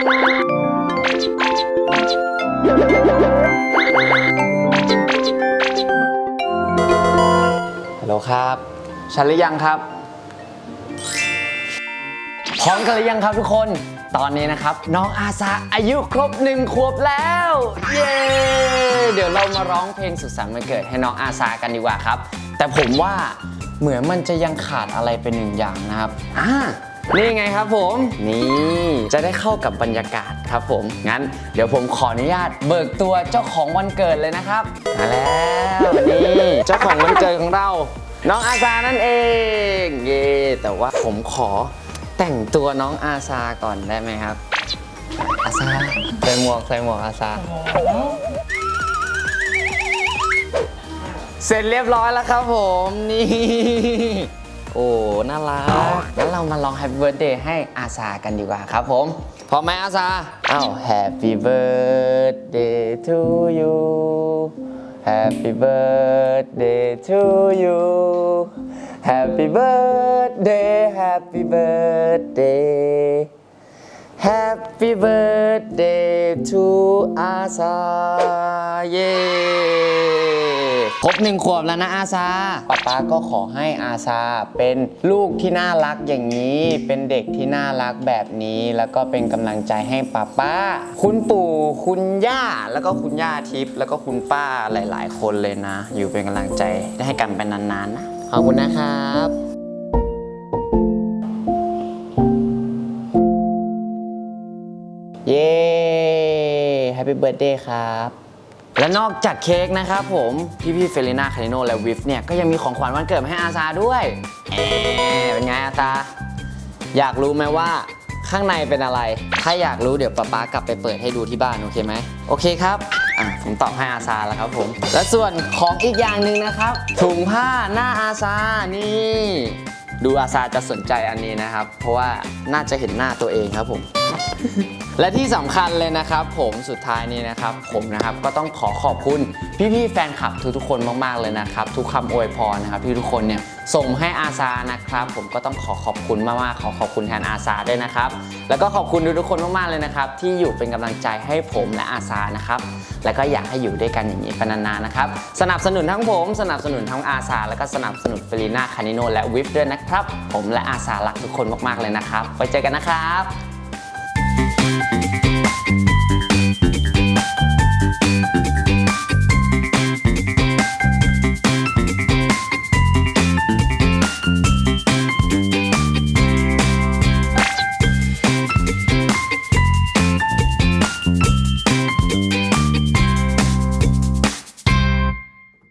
ฮัลโหลครับ ชันหรือยังครับ พร้อมกันหรือยังครับทุกคน ตอนนี้นะครับ น้องอาซาอายุครบหนึ่งขวบแล้ว เย้ เดี๋ยวเรามาร้องเพลงสุขสันต์วันเกิดให้น้องอาซากันดีกว่าครับ แต่ผมว่าเหมือนมันจะยังขาดอะไรเป็นหนึ่งอย่างนะครับ อ่า นี่ไงครับผมนี่จะได้เข้ากับบรรยากาศครับผม งั้นเดี๋ยวผมขออนุญาตเบิกตัวเจ้าของวันเกิดเลยนะครับมาแล้วนี่เจ้าของวันเกิดของเรา น้องอาซานั่นเอง เย่แต่ว่าผมขอแต่งตัวน้องอาซาก่อนได้ไหมครับ อาซาใส่หมวกใส่หมวกอาซาเสร็จเรียบร้อยแล้วครับผมนี่ โอ้น่ารักงั้นเรามาลอง Happy Birthday ให้อาซากันดีกว่าครับผมพร้อมไหมอาซาอ้าว Happy Birthday to you Happy birthday to you Happy birthday Happy birthday Happy birthday to อาซาเย้ครบหนึ่งขวบแล้วนะอาซาป๊าป๊าก็ขอให้อาซาเป็นลูกที่น่ารักอย่างนี้ เป็นเด็กที่น่ารักแบบนี้ แล้วก็เป็นกำลังใจให้ป๊าป๊าคุณปู่คุณย่าแล้วก็คุณย่าทิพย์แล้วก็คุณป้าหลาย ๆ คนเลยนะ อยู่เป็นกำลังใจให้กันเป็นนานๆนะขอบคุณนะครับ เย้แฮปปี้เบิร์ดเดย์ครับ และนอกจากเค้กนะครับผม พี่พี่เฟลิน่าคาริโนและวิฟเนี่ย ก็ยังมีของขวัญวันเกิดมาให้อาซาด้วยเอ๊เป็นไงอาซา อยากรู้ไหมว่าข้างในเป็นอะไร ถ้าอยากรู้เดี๋ยวป๊าป๊ากลับไปเปิดให้ดูที่บ้าน โอเคไหม โอเคครับ อะ ผมตอบให้อาซาแล้วครับผม และส่วนของอีกอย่างหนึ่งนะครับ ถุงผ้าหน้าอาซา นี่ ดูอาซาจะสนใจอันนี้นะครับ เพราะว่าน่าจะเห็นหน้าตัวเองครับผม และที่สำคัญเลยนะครับ ผมสุดท้ายนี้นะครับ ผมนะครับก็ต้องขอขอบคุณ พี่ๆแฟนคลับทุกๆคนมากๆเลยนะครับ ทุกคำอวยพรนะครับที่ทุกคนเนี่ยส่งให้อาซานะครับ ผมก็ต้องขอขอบคุณมากๆขอขอบคุณแทนอาซาด้วยนะครับ แล้วก็ขอบคุณทุกๆคนมากๆเลยนะครับ ที่อยู่เป็นกำลังใจให้ผมและอาซานะครับแล้วก็อยากให้อยู่ด้วยกันอย่างนี้ไปนานๆนะครับสนับสนุนทั้งผม สนับสนุนทั้งอาซาแล้วก็สนับสนุนเฟลีน่าคานิโนและวิฟด้วยนะครับ ผมและอาซารักทุกคนมากๆเลยนะครับไว้เจอกันนะครับ